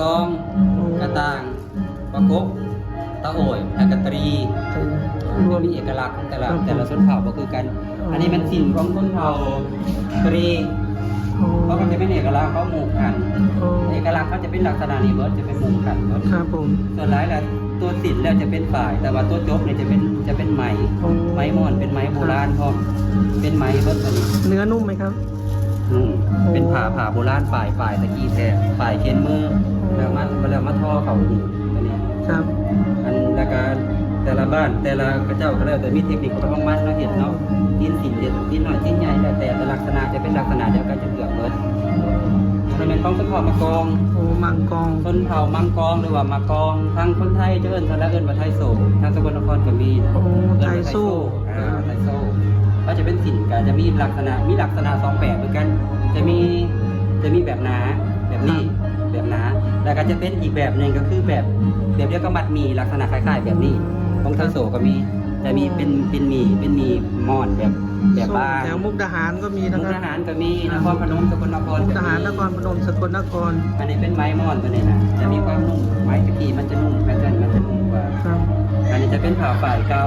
กอง กระต่างปะกบตะโอยและกระตรีรวมมีเอกลักษณ์ของแต่ละครับแต่ละชนเผ่าก็คือกันอ๋ออัอันนี้มันสินของชนเผ่าตรีเขาก็จะเป็นเอกลักษณ์เขาหมู่กัน เอกลักษณ์เขาจะเป็นลักษณะนี้เบิร์ดจะเป็นหมู่กันเบิร์ดครับผมส่วนหลายแล้วตัวสินแล้วจะเป็นฝ่าย แต่ว่าตัวจบเนี่ยจะเป็นจะเป็นไหมอ๋อไม้มอนเป็นไม้โบราณพร้อมเป็นไม้เบิร์ดตัวนี้เนื้อนุ่มไหมครับ นุ่มโอ้เป็นผ่าผ่าโบราณฝ่ายฝ่ายตะกี้แท้ฝ่ายเขียนมือแล้วมันแล้วมาท่อเขาหูตัวนี้ครับอันแล้วก็แต่ละบ้านแต่ละกระเจ้าก็แล้วแต่มีเทคนิคของมันเนาะเห็นเนาะทิ้นสินเด็ดทิ้นหน่อยทิ้นใหญ่แล้วแต่แต่ลักษณะจะเป็นลักษณะเดียวกันจะเกือบเบิดมันเป็นของชนเผ่ามากองโอ้มังกรชนเผ่ามังกองหรือว่ามากองทางคนไทยจะเอิ้นทะละเอิ้นว่าไทยโศกทางสกลนครก็มีโอ้เอิ้นไทว่ายสู้อ่าไทยโซ่ก็ จะเป็นสินก็จะมีลักษณะมีลักษณะสองแบบเหมือนกัน จะมีจะมีแบบหนาแบบนี้แบบหนา แล้วก็จะเป็นอีกแบบหนึ่งก็คือแบบแบบเดียวกับมัดหมีลักษณะคล้าย ๆ แบบนี้ของไทยโศกก็มีจะมีเป็นเป็นหมีเป็นหมีมอนแบบแบบบ้านแถวมุกดาหารก็มีมุนะกครัทบหารก็มีนครพนมสกลนครมุกก็ดาหารมีนครพนมสกลนคร อันนี้เป็นไม้มอนตัวนี้นะจะมีความนุ่มไม้ตะกี้มันจะนุ่มแพทเทิร์นมันจะนุ่มกว่าครับอันนี้จะเป็นผ่าฝ่ายเก่า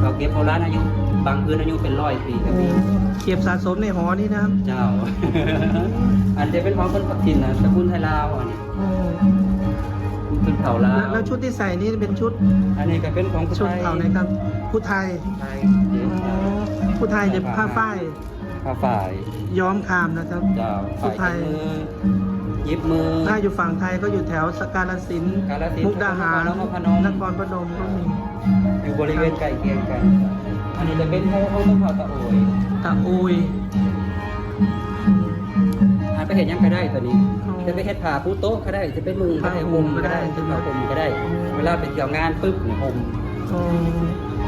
เก่าเก็บโบราณอายุ บางพื้นอายุเป็นร้อยปีก็มีเก็บสะสมในหอนี่นะครับเจ้า อันจะเป็นของคนปักถิ่นนะตระกูลไทยลาวอันนี้โอ้เป็นเผ่าลาแล้ววแล้วชุดที่ใส่นี่เป็นชุด อันนี้ก็เป็นของผู้ชุดไทยเผ่าไหนครับผู้ไทยไทยอ๋อผู้ไทยจะผ้าฝ้ายผ้าฝ่ายย้อมคามนะครับเจ้าผู้ไทฝ่ายยมือยิบมือถ้าอยู่ฝั่งไทยก็อยู่แถวสกาลสินธุ์กาฬสินธุ์มุกดาหารนครพนมนครพนมก็มีอยู่บริเวณใกล้เคียงกัน อันนี้จะเป็นของของต้นเผ่าตะโอยตะอุยอันไปเห็นยังก็ได้ตัวนี้อ๋อจะไปเฮ็ดผ้าปูโต๊ะก็ได้ จะเป็นนุ่งก็ได้ห่มก็ได้จะเผาห่มก็ได้ เวลาไปเที่ยวงานปุ๊บเนี่ยห่มอ๋อ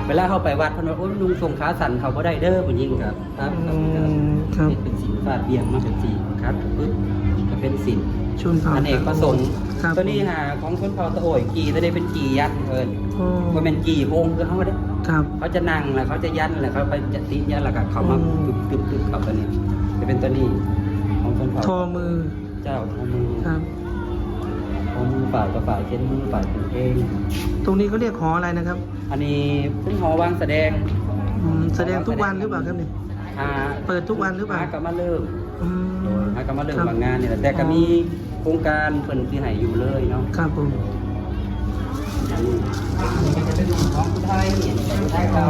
เวลาเข้าไปวัดเพนว่าโอ้ยลุงทรงขาสั่นเขาก็ได้เด้อผู้หญิงครับ ครับอืมครับเป็นสีฟ้าเบี่ยงมาเป็นสีครับปุ๊บก็เป็นสินชุนเผ่าอันเอกประสงค์ครับตัวนี้หาของชนเผ่าตะโอยกีจะได้เป็นกียัดเอิญโอ้ว่าเป็นกีโฮงคือเขาไม่ได้ ครับ เขาจะนั่งแล้วเขาจะยันแล้วเขาไปจะติดยันแล้วก็เขามาอืม ตึบตึบตึบเขาตัวนี้ จะเป็นตัวนี้ของชนเผ่าทอมือเจ้าทอมือครับทอมือฝ่ายกับฝ่ายเช่นมือฝ่ายเป็นเองตรงนี้เขาเรียกหออะไรนะครับอันนี้ซึ่งหอวางแสดงอืมแสดงทุกวันหรือเปล่าครับเนี่ย หาเปิดทุกวันหรือเปล่า หาก็มาเริ่มอืม หาก็มาเริ่มครับ บางงานนี่แหละแต่ก็มีโครงการเพิ่นที่ให้อยู่เลยเนาะ ครับผมอันนี้ก็ จะเป็นของผู้ไทยเนี่ยผู้ไทยอ๋อเรา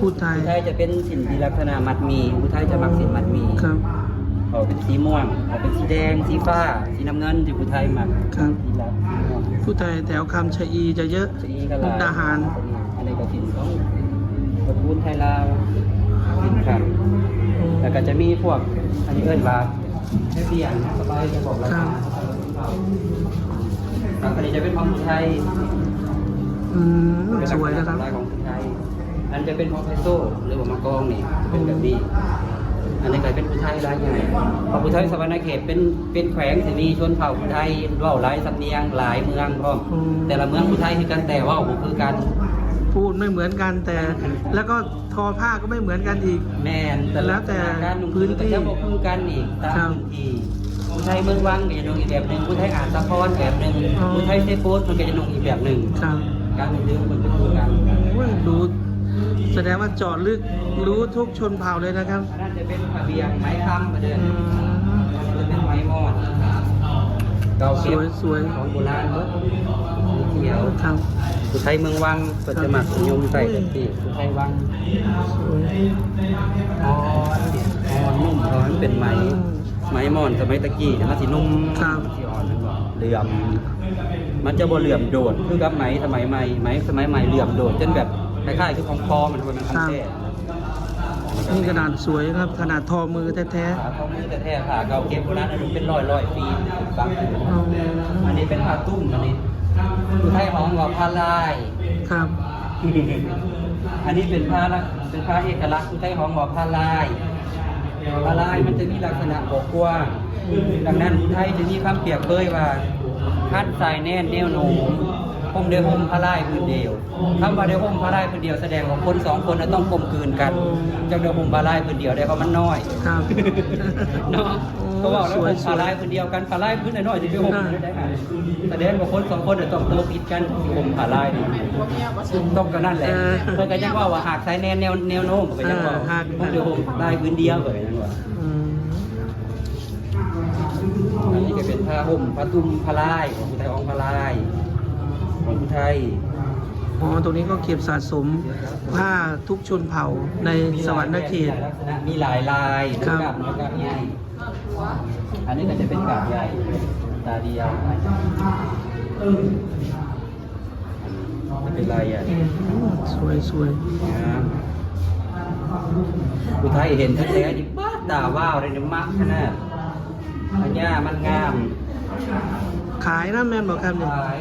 พูดไทยผู้ไทยจะเป็นสินที่ลักษณะมัดหมีผู้ไทยจะมักสินมัดหมีครับเขาเป็นสีม่วงเขาเป็นสีแดง สีฟ้า สีน้ำเงินที่ผู้ไทยมักครับสีลักสีม่วงพูดไทยแถวคำชะอีจะเยอะสีกะมุลากดาหารอันนี้ก็สินของตระกูลไทยลาวสินครับแล้วก็จะมีพวกอันนี้เอิ้นว่าแค่เสียงสบายจะบอกราคา ครับอันนี้จะเป็นของผู้ไทยอืมสวยนะครับลายของคนไทยอันจะเป็นของไทโซ่หรือว่ามะกองนี่จะเป็นแบบนี้อันนี้ก็เป็นผู้ไทยรายใหญ่เพราะผู้ไทยสวรรณเขตเป็นเป็นแขวงที่มีชนเผ่าผู้ไทยเว่าหลายสำเนียงหลายเมืองพร้อมอืมแต่ละเมืองผู้ไทยคือกันแต่เว่าบ่คือกันพูดไม่เหมือนกันแต่ แล้วก็ทอผ้าก็ไม่เหมือนกันอีก แม่นแต่แล้วแต่การนุ่งพื้นที่ก็จะบ่คือกันอีกตามครับพื้นที่ ผู้ไทยเมืองวังก็จะนุ่งอีกแบบหนึ่งผู้ไทยอ่านสะพอนแบบหนึ่งอ๋อ ผู้ไทยเซโฟสมันก็จะนุ่งอีกแบบหนึ่งครับการนุ่งเรื่องมันก็คือกันโอ้ยรู้แสดงว่าเจาะลึกรู้ทุกชนเผ่าเลยนะครับอันนั้นจะเป็นผ้าเบียงไม้ค้ำประเด็นอืมจะเป็นไม้มอดเก่าสเก็บวยสวยของโบราณเบิดเขียว ครับ ผู้ไทยเมืองวังก็จะมักนิยมใส่แบบนี้ผู้ไทยวังสวย อ๋ออ่อนนุ่มเพราะมันเป็นไม้ไม้ มอนสมัยตะกี้เนี่ยมันสินุ่มครับมันสิอ่อนมันบ่เหลื่อม มันจะบ่เหลื่อมโดดคือกับไหมสมัยใหม่ไหมสมัยใหม่เหลื่อมโดดจนแบบคล้ายๆคือของคอมันทำไมมันครัทำบแท้นี่ขนาดสวยครับ ขนาดทอมือแท้ขาเขามือแต่แท้ขาเก่าเก็บโบราณอันนี้เป็นร้อยร้อยๆปีบางอยู่ๆอ๋ออันนี้เป็นผ้าตุ้มอันนี้ผู้ไทยหอมกว่าผ้าลาย ครับ อันนี้เป็นผ้าละเป็นผ้าเอกลักษณ์ผู้ไทยหอมกว่าผ้าลาย ละลายมันจะมีลักษณะบกกว้างดังนั้นไทยจะมีคำเปรียบเปยว่าคัดสายแน่นแนวโน้ม ผมได้ห่มผ้าลายพื้นเดียวคำว่าได้ห่มผ้าลายพื้นเดียวแสดงว่าคนสองคนน่ะต้องกลมกลืนกันจังได้ห่มผ้าลายพื้นเดียวได้เพราะมันน้อยครับเนาะโอ้คก็ว่าแล้วสวยผมสผาวยลายคนเดียวกันผาลายพื้นหน่อยๆจะไปห่มอ่าได้ไหมแสดงว่าคนสองคนเนี่ยต้องโตผิดกันที่ห่มผาลายนี่ต้องกันนั่นแหละเพื่อนก็ยังว่าว่าหากสายแนวแนวแนวโน้มก็ยังว่าผมจะห่มลายพื้นเดียวเลยนั่นว่าอืมอันนี้ก็เป็นผ้าห่มผ้าตุ้มผ้าลายของผู้ไทยของผ้าลาย ของผู้ไทย อ๋อ ตรงนี้ก็เก็บสะสมผ้าทุกชนเผ่าในสวรรค์เขตลักษณะมีหลายลายครับ กาบน้อยกาบใหญ่อันนี้ก็จะเป็นกาบใหญ่ตาเดียวจะเป็นลายใหญ่อืมสวยสวยนะผู้ไทยเห็นทั้งแต่ดิบ้าตาว้าวเลยเนี่ยมักขนาดอันนี้มันงามขายนะแม่นบอกครับเนี่ยขาย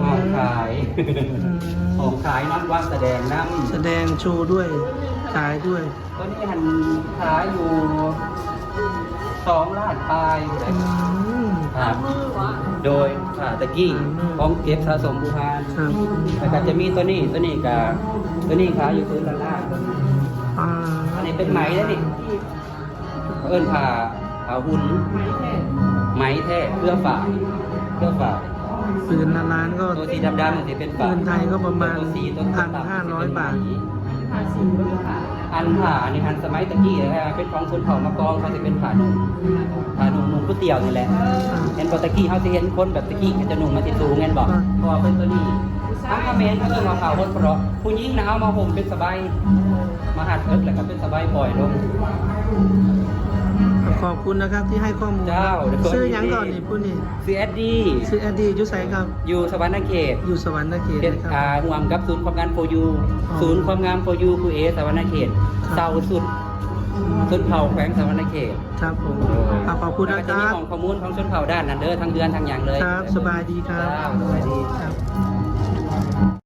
หอมขายอืมหอมขายน้ำว่างแสดงน้ำแสดงโชว์ด้วย ขายด้วยตัวนี้หันขายอยู่สองล้านปลายเลยอืมครับโดยอ่าตะกี้อืมของเก็บสะสมบูพานครับแล้วก็จะมีตัวนี้ตัวนี้กับตัวนี้ขายอยู่พื้นละล่างอ่าอันนี้เป็นไหมแล้วนี่เอิ้นผ่าผ่าหุ่นไหมแท้เพื่อฝ่ายเพื่อฝ่าย ปืนละล้านก็ตัวสีดำๆมันจะเป็นฝ่ายเงินไทยก็ประมาณตัวสีตัวพันต่ำๆห้าร้อยบาท อันผ่านี่อันสมัยตะกี้นะครับเป็นของชนเผ่ามากองเขาจะเป็นผ่าหนุ่มผ่าหนุ่มหนุ่มก๋วยเตี๋ยวนี่แหละเห็นปกตะกี้เขาจะเห็นคนแบบตะกี้ก็จะหนุ่มมาติดสูงเงินบอกอ่าเพราะว่าเป็นตัวนี้ทั้งอเมนเขาเรียกว่าข่าวคนเพราะผู้หญิงนะเอามาห่มเป็นสบายมาหัดเอิร์กแหละก็เป็นสบายปล่อยลง ขอบคุณนะครับที่ให้ข้อมูลเจ้าเดี๋ยวซื้อหยังก่อนนี่พูดนี่ซีเอสดีซื้อแอดดี้ยุไสครับ อยู่สวรรค์เขตอยู่สวรรค์เขตเป็นนะครับ อ่าห่วมกับศูนย์ความงามโฟยูอ๋อศูนย์ความงามโฟยูคูเอสวรรค์เขตครับเศร้าสุดสุดเผ่าแขวงสวรรค์เขตครับผมอะขอบคุณนะแล้วคก็จะรัมีบของข้อมูลของชนเผ่าด้านนั้นเด้อทั้งเดือนทั้งอย่างเลยครับสบายดีครับ เจ้าสบายดี